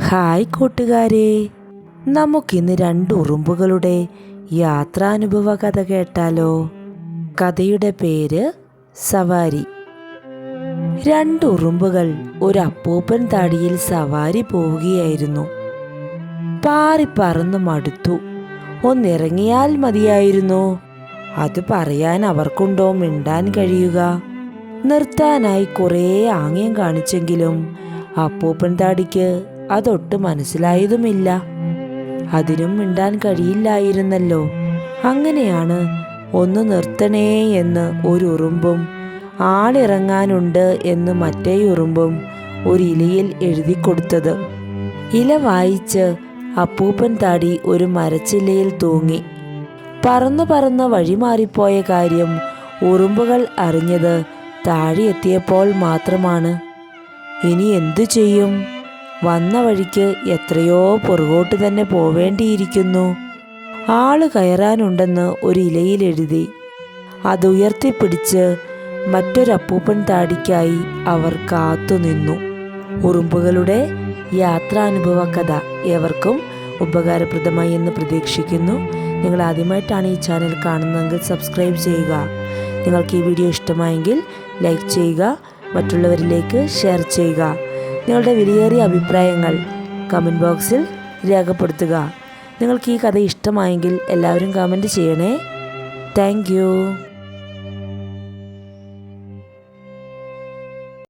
Hi കൂട്ടുകാരെ. നമുക്കിന്ന് രണ്ട് ഉറുമ്പുകളുടെ യാത്രാനുഭവ കഥ കേട്ടാലോ. കഥയുടെ പേര് സവാരി. രണ്ട് ഉറുമ്പുകൾ ഒരു അപ്പൂപ്പൻ താടിയിൽ സവാരി പോവുകയായിരുന്നു. പാറി പറന്നു മടുത്തു. ഒന്നിറങ്ങിയാൽ മതിയായിരുന്നു. അത് പറയാൻ അവർക്കുണ്ടോ മിണ്ടാൻ കഴിയുക? നിർത്താനായി കുറേ ആംഗ്യം കാണിച്ചെങ്കിലും അപ്പൂപ്പൻ താടിക്ക് അതൊട്ട് മനസ്സിലായതുമില്ല. അതിനും മിണ്ടാൻ കഴിയില്ലായിരുന്നല്ലോ. അങ്ങനെയാണ് ഒന്ന് നിർത്തണേ എന്ന് ഒരു ഉറുമ്പും ആളിറങ്ങാനുണ്ട് എന്ന് മറ്റേ ഉറുമ്പും ഒരു ഇലയിൽ എഴുതി കൊടുത്തത് ഇല വായിച്ച് അപ്പൂപ്പൻ താടി ഒരു മരച്ചില്ലയിൽ തൂങ്ങി. പറന്നു പറന്ന് വഴിമാറിപ്പോയ കാര്യം ഉറുമ്പുകൾ അറിഞ്ഞത് താഴെ എത്തിയപ്പോൾ മാത്രമാണ്. ഇനി എന്തു ചെയ്യും? വന്ന വഴിക്ക് എത്രയോ പുറകോട്ട് തന്നെ പോവേണ്ടിയിരിക്കുന്നു. ആൾ കയറാനുണ്ടെന്ന് ഒരു ഇലയിൽ എഴുതി. അത് ഉയർത്തിപ്പിടിച്ച് മറ്റൊരപ്പൂപ്പൻ താടിക്കായി അവർ കാത്തുനിന്നു ഉറുമ്പുകളുടെ യാത്രാനുഭവ കഥ ഏവർക്കും ഉപകാരപ്രദമായി എന്ന് പ്രതീക്ഷിക്കുന്നു. നിങ്ങൾ ആദ്യമായിട്ടാണ് ഈ ചാനൽ കാണുന്നതെങ്കിൽ സബ്സ്ക്രൈബ് ചെയ്യുക. നിങ്ങൾക്ക് ഈ വീഡിയോ ഇഷ്ടമായെങ്കിൽ ലൈക്ക് ചെയ്യുക മറ്റുള്ളവരിലേക്ക് ഷെയർ ചെയ്യുക. നിങ്ങളുടെ വിലയേറിയ അഭിപ്രായങ്ങൾ കമന്റ് ബോക്സിൽ രേഖപ്പെടുത്തുക. നിങ്ങൾക്ക് ഈ കഥ ഇഷ്ടമായെങ്കിൽ എല്ലാവരും കമന്റ് ചെയ്യണേ. താങ്ക്